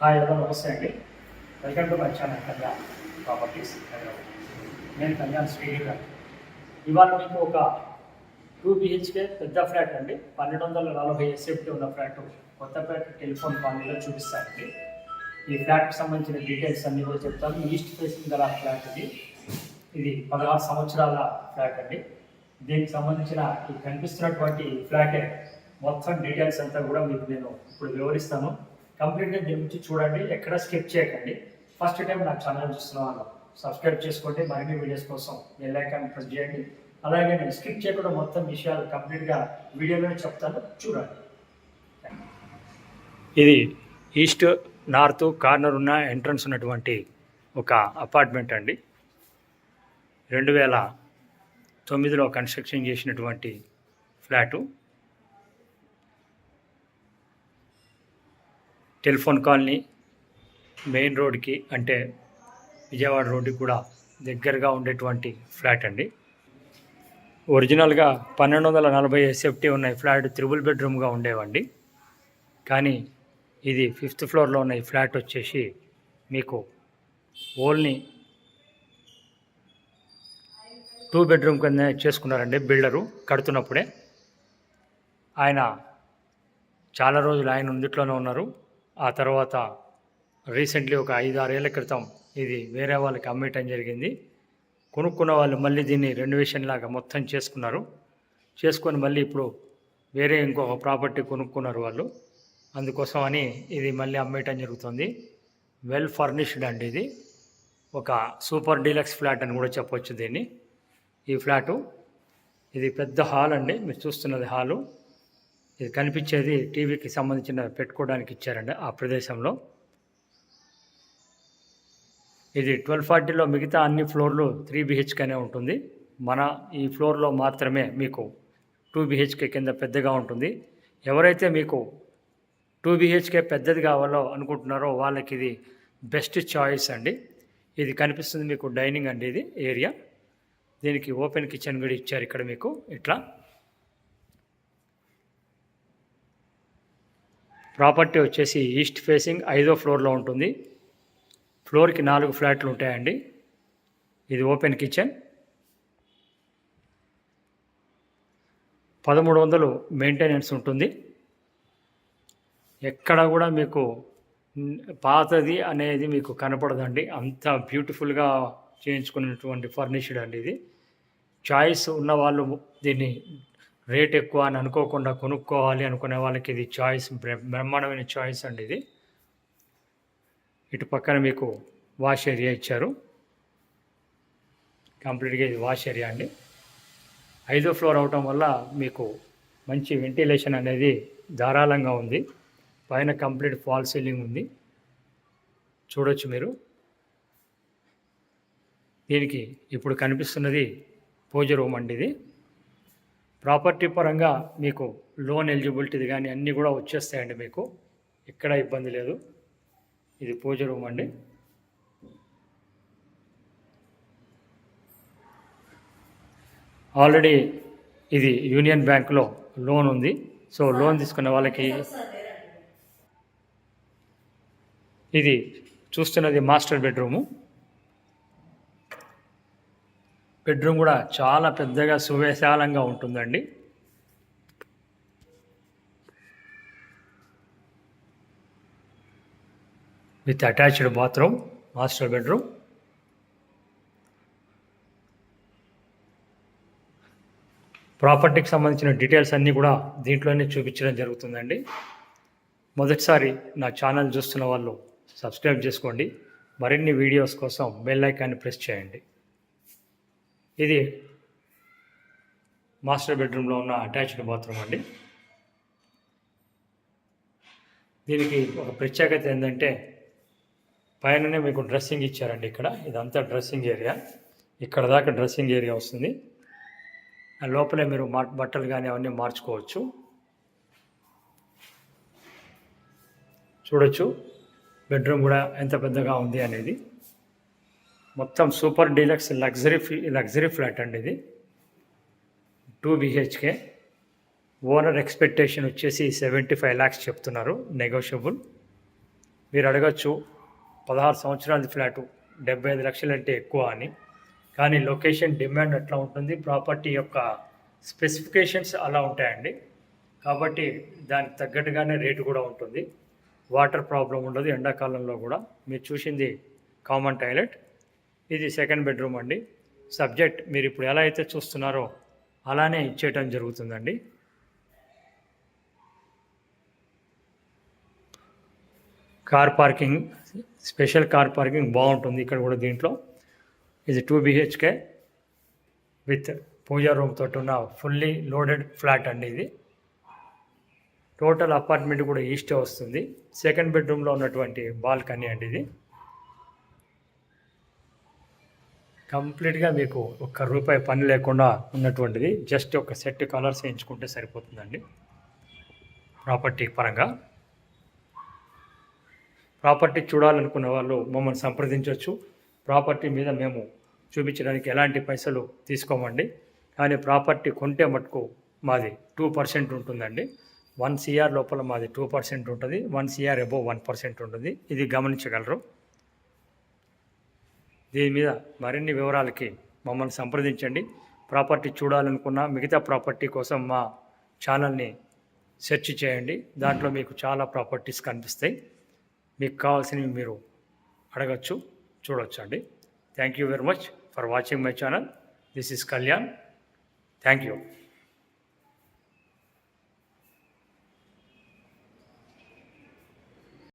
Hi hello నమస్తే అండి. Welcome to my channel Kalyan properties. Hyderabad నేను కళ్యాణ్ శ్రీగిరి గారు. ఇవాళ మీకు ఒక టూ బిహెచ్కే పెద్ద ఫ్లాట్ అండి. పన్నెండు వందల నలభై ఎస్ఎఫ్టీ ఉన్న ఫ్లాట్. కొత్తపేట టెలిఫోన్ కాలనీలో చూపిస్తానండి. ఈ ఫ్లాట్కి సంబంధించిన డీటెయిల్స్ అన్నీ కూడా చెప్తాను. ఈస్ట్ ఫేసింగ్ గల ఫ్లాట్ ఇది. ఇది పదహారు సంవత్సరాల ఫ్లాట్ అండి. దీనికి సంబంధించిన ఈ కనిపిస్తున్నటువంటి ఫ్లాటే మొత్తం డీటెయిల్స్ అంతా కూడా మీకు నేను ఇప్పుడు వివరిస్తాను. కంప్లీట్గా దీని చూడండి ఎక్కడ స్కిప్ చేయకండి. ఫస్ట్ టైం నా ఛానల్ చూస్తున్న వాళ్ళు సబ్స్క్రైబ్ చేసుకోండి. మరిన్ని వీడియోస్ కోసం బెల్ ఐకాన్ ప్రెస్ చేయండి. అలాగే నేను స్కిప్ చేయకుండా మొత్తం విషయాలు కంప్లీట్గా వీడియోలో చెప్తాను. చూడండి. ఇది ఈస్ట్ నార్త్ కార్నర్ ఉన్న ఎంట్రన్స్ ఉన్నటువంటి ఒక అపార్ట్మెంట్ అండి. రెండు వేల తొమ్మిదిలో కన్స్ట్రక్షన్ చేసినటువంటి ఫ్లాటు. టెలిఫోన్ కాలనీ మెయిన్ రోడ్కి అంటే విజయవాడ రోడ్డుకి కూడా దగ్గరగా ఉండేటువంటి ఫ్లాట్ అండి. ఒరిజినల్గా పన్నెండు వందల నలభై ఎస్ఎఫ్టీ ఉన్న ఈ ఫ్లాట్ త్రిబుల్ బెడ్రూమ్గా ఉండేవండి. కానీ ఇది ఫిఫ్త్ ఫ్లోర్లో ఉన్న ఈ ఫ్లాట్ వచ్చేసి మీకు ఓన్లీ టూ బెడ్రూమ్ కింద చేసుకున్నారండి బిల్డరు కడుతున్నప్పుడే. ఆయన చాలా రోజులు ఆయన ఉందిట్లోనే ఉన్నారు. ఆ తర్వాత రీసెంట్లీ ఒక ఐదు ఆరేళ్ళ క్రితం ఇది వేరే వాళ్ళకి అమ్మేయటం జరిగింది. కొనుక్కున్న వాళ్ళు మళ్ళీ దీన్ని రెనోవేషన్ లాగా మొత్తం చేసుకున్నారు. చేసుకొని మళ్ళీ ఇప్పుడు వేరే ఇంకొక ప్రాపర్టీ కొనుక్కున్నారు వాళ్ళు. అందుకోసం అని ఇది మళ్ళీ అమ్మేయటం జరుగుతుంది. వెల్ ఫర్నిష్డ్ అండి ఇది. ఒక సూపర్ డీలక్స్ ఫ్లాట్ అని కూడా చెప్పొచ్చు దీన్ని. ఈ ఫ్లాటు ఇది పెద్ద హాల్ అండి. మీరు చూస్తున్నది హాలు ఇది కనిపించేది టీవీకి సంబంధించిన పెట్టుకోవడానికి ఇచ్చారండి ఆ ప్రదేశంలో. ఇది ట్వెల్వ్ ఫార్టీలో మిగతా అన్ని ఫ్లోర్లు త్రీ బిహెచ్కేనే ఉంటుంది. మన ఈ ఫ్లోర్లో మాత్రమే మీకు టూ బిహెచ్కే కింద పెద్దగా ఉంటుంది. ఎవరైతే మీకు టూ బిహెచ్కే పెద్దది కావాలో అనుకుంటున్నారో వాళ్ళకి ఇది బెస్ట్ చాయిస్ అండి. ఇది కనిపిస్తుంది మీకు డైనింగ్ అండి ఇది ఏరియా. దీనికి ఓపెన్ కిచెన్ కూడా ఇచ్చారు ఇక్కడ మీకు ఇట్లా. ప్రాపర్టీ వచ్చేసి ఈస్ట్ ఫేసింగ్ ఐదో ఫ్లోర్లో ఉంటుంది. ఫ్లోర్కి నాలుగు ఫ్లాట్లు ఉంటాయండి. ఇది ఓపెన్ కిచెన్. పదమూడు వందలు మెయింటెనెన్స్ ఉంటుంది. ఎక్కడ కూడా మీకు పాతది అనేది మీకు కనపడదండి. అంత బ్యూటిఫుల్గా చేయించుకున్నటువంటి ఫర్నిష్డ్ అండి ఇది. చాయిస్ ఉన్నవాళ్ళు దీన్ని రేట్ ఎక్కువ అని అనుకోకుండా కొనుక్కోవాలి అనుకునే వాళ్ళకి ఇది చాయిస్ బ్రహ్మాండమైన చాయిస్ అండి ఇది. ఇటు పక్కన మీకు వాష్ ఏరియా ఇచ్చారు. కంప్లీట్గా ఇది వాష్ ఏరియా అండి. ఐదో ఫ్లోర్ అవటం వల్ల మీకు మంచి వెంటిలేషన్ అనేది ధారాళంగా ఉంది. పైన కంప్లీట్ ఫాల్ సీలింగ్ ఉంది. చూడొచ్చు మీరు. దీనికి ఇప్పుడు కనిపిస్తున్నది పూజ రూమ్ అండి ఇది. ప్రాపర్టీ పరంగా మీకు లోన్ ఎలిజిబిలిటీది కానీ అన్నీ కూడా వచ్చేస్తాయండి మీకు. ఎక్కడ ఇబ్బంది లేదు. ఇది పూజ రూమ్ అండి. ఆల్రెడీ ఇది యూనియన్ బ్యాంక్లో లోన్ ఉంది. సో లోన్ తీసుకున్న వాళ్ళకి ఇది చూస్తున్నది మాస్టర్ బెడ్రూము. బెడ్రూమ్ కూడా చాలా పెద్దగా సువిశాలంగా ఉంటుందండి. With attached bathroom master bedroom. ప్రాపర్టీకి సంబంధించిన డీటెయిల్స్ అన్నీ కూడా దీంట్లోనే చూపించడం జరుగుతుందండి. మొదటిసారి నా ఛానల్ చూస్తున్న వాళ్ళు సబ్స్క్రైబ్ చేసుకోండి. మరిన్ని వీడియోస్ కోసం బెల్ ఐకాన్ని ప్రెస్ చేయండి. ఇది మాస్టర్ బెడ్రూమ్లో ఉన్న అటాచ్డ్ బాత్రూమ్ అండి. దీనికి ఒక ప్రత్యేకత ఏంటంటే పైననే మీకు డ్రెస్సింగ్ ఇచ్చారండి ఇక్కడ. ఇదంతా డ్రెస్సింగ్ ఏరియా. ఇక్కడ దాకా డ్రెస్సింగ్ ఏరియా వస్తుంది. ఆ లోపలే మీరు మా బట్టలు కానీ అవన్నీ మార్చుకోవచ్చు. చూడొచ్చు. బెడ్రూమ్ కూడా ఎంత పెద్దగా ఉంది అనేది. మొత్తం super deluxe luxury luxury flat అండి ఇది. టూ బిహెచ్కే ఓనర్ ఎక్స్పెక్టేషన్ వచ్చేసి సెవెంటీ ఫైవ్ ల్యాక్స్ చెప్తున్నారు నెగోషియబుల్ మీరు అడగచ్చు పదహారు సంవత్సరాల ఫ్లాటు డెబ్బై ఐదు లక్షలు అంటే ఎక్కువ అని. కానీ లొకేషన్ డిమాండ్ అట్లా ఉంటుంది ప్రాపర్టీ యొక్క స్పెసిఫికేషన్స్ అలా ఉంటాయండి. కాబట్టి దానికి తగ్గట్టుగానే రేటు కూడా ఉంటుంది. వాటర్ ప్రాబ్లం ఉండదు ఎండాకాలంలో కూడా. మీరు చూసింది కామన్ టాయిలెట్. ఇది సెకండ్ బెడ్రూమ్ అండి. సబ్జెక్ట్ మీరు ఇప్పుడు ఎలా అయితే చూస్తున్నారో అలానే ఇచ్చేయటం జరుగుతుందండి. Car parking special car parking బాగుంటుంది ఇక్కడ కూడా దీంట్లో. ఇది two BHK with pooja room తోటి ఉన్న ఫుల్లీ లోడెడ్ ఫ్లాట్ అండి ఇది. టోటల్ అపార్ట్మెంట్ కూడా ఈస్టే వస్తుంది. సెకండ్ బెడ్రూమ్లో ఉన్నటువంటి బాల్కనీ అండి ఇది. కంప్లీట్గా మీకు ఒక్క రూపాయి పని లేకుండా ఉన్నటువంటిది జస్ట్ ఒక సెట్ కలర్స్ వేయించుకుంటే సరిపోతుందండి. ప్రాపర్టీ పరంగా. ప్రాపర్టీ చూడాలనుకున్న వాళ్ళు మమ్మల్ని సంప్రదించవచ్చు ప్రాపర్టీ మీద మేము చూపించడానికి ఎలాంటి పైసలు తీసుకోమండి. కానీ ప్రాపర్టీ కొంటే మటుకు మాది టూ పర్సెంట్ ఉంటుందండి. వన్ సిఆర్ లోపల మాది టూ పర్సెంట్ ఉంటుంది. One CR above one percent ఉంటుంది. ఇది గమనించగలరు. దీని మీద మరిన్ని వివరాలకి మమ్మల్ని సంప్రదించండి. ప్రాపర్టీ చూడాలనుకున్న మిగతా ప్రాపర్టీ కోసం మా ఛానల్ని సెర్చ్ చేయండి. దాంట్లో మీకు చాలా ప్రాపర్టీస్ కనిపిస్తాయి. మీకు కావాల్సినవి మీరు అడగచ్చు చూడొచ్చు అండి thank you very much for watching my channel this is Kalyan thank you